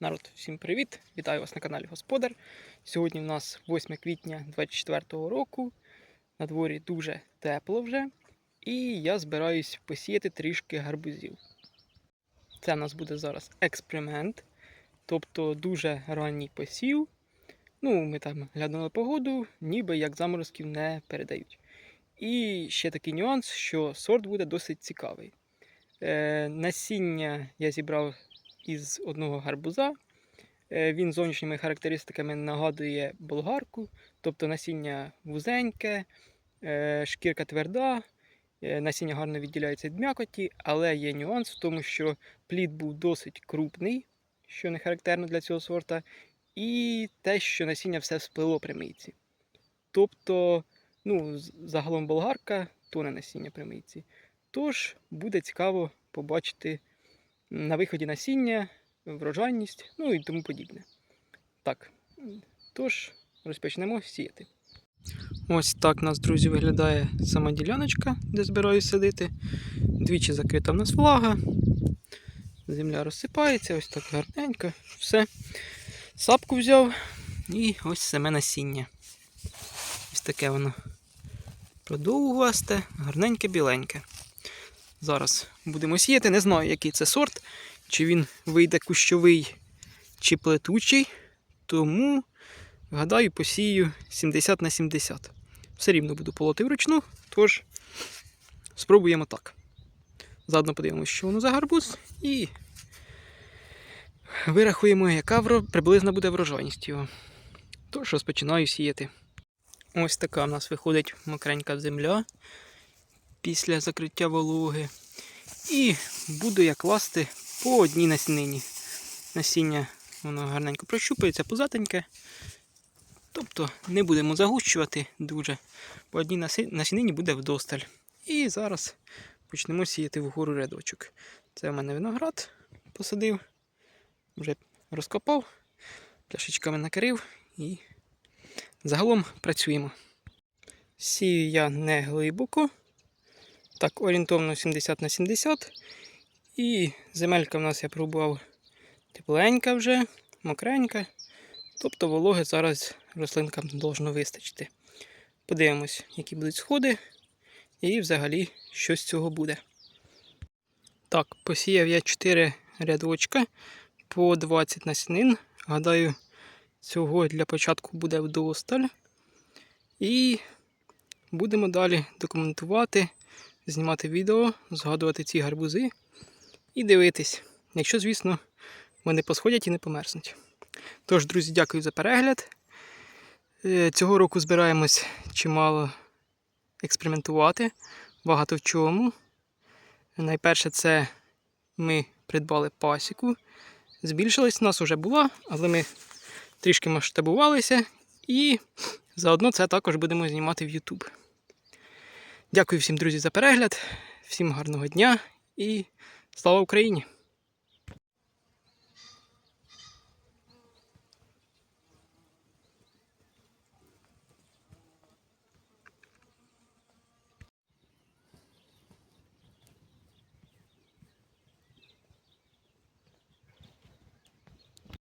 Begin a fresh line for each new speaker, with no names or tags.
Народ, всім привіт! Вітаю вас на каналі Господар. Сьогодні в нас 8 квітня 2024 року. На дворі дуже тепло вже. І я збираюсь посіяти трішки гарбузів. Це в нас буде зараз експеримент, тобто дуже ранній посів. Ну, ми там глянули погоду, ніби як заморозків не передають. І ще такий нюанс, що сорт буде досить цікавий. Е, насіння я зібрав із одного гарбуза. Е, Він зовнішніми характеристиками нагадує болгарку, тобто насіння вузеньке, е, шкірка тверда, е, насіння гарно відділяється від м'якоті, але є нюанс в тому, що плід був досить крупний, що не характерно для цього сорта, і те, що насіння все сплило при мийці. Тобто, ну, загалом болгарка тоне насіння при мийці. Тож буде цікаво побачити на виході насіння, врожайність, ну і тому подібне. Так, тож розпочнемо сіяти. Ось так у нас, друзі, виглядає сама діляночка, де збираюсь садити. Двічі закрита в нас влага. Земля розсипається, ось так гарненько. Все. Сапку взяв і ось саме насіння. Ось таке воно продовгасте, гарненьке, біленьке. Зараз будемо сіяти. Не знаю, який це сорт, чи він вийде кущовий чи плетучий. Тому, гадаю, посію 70 на 70. Все рівно буду полоти вручну, тож спробуємо так. Заодно подивимося, що воно за гарбуз, і вирахуємо, яка приблизно буде врожайність його. Тож розпочинаю сіяти. Ось така в нас виходить мокренька земля після закриття вологи. І буду я класти по одній насінині. Насіння воно гарненько прощупується, позатеньке. Тобто не будемо загущувати дуже. По одній насі- насінині буде вдосталь. І зараз почнемо сіяти вгору рядочок. Це в мене виноград посадив, вже розкопав, пляшечками накрив і загалом працюємо. Сію я не глибоко. Так, орієнтовно 70 на 70. І земелька в нас я пробував тепленька вже, мокренька. Тобто вологи зараз рослинкам должно вистачити. Подивимось, які будуть сходи, і взагалі що з цього буде. Так, посіяв я 4 рядочка по 20 насінин. Гадаю, цього для початку буде вдосталь. І будемо далі документувати знімати відео, згадувати ці гарбузи і дивитись, якщо, звісно, вони посходять і не померзнуть. Тож, друзі, дякую за перегляд. Е, Цього року збираємось чимало експериментувати, багато в чому. Найперше, це ми придбали пасіку. Збільшилась, у нас вже була, але ми трішки масштабувалися і заодно це також будемо знімати в YouTube. Дякую всім, друзі, за перегляд. Всім гарного дня і слава Україні!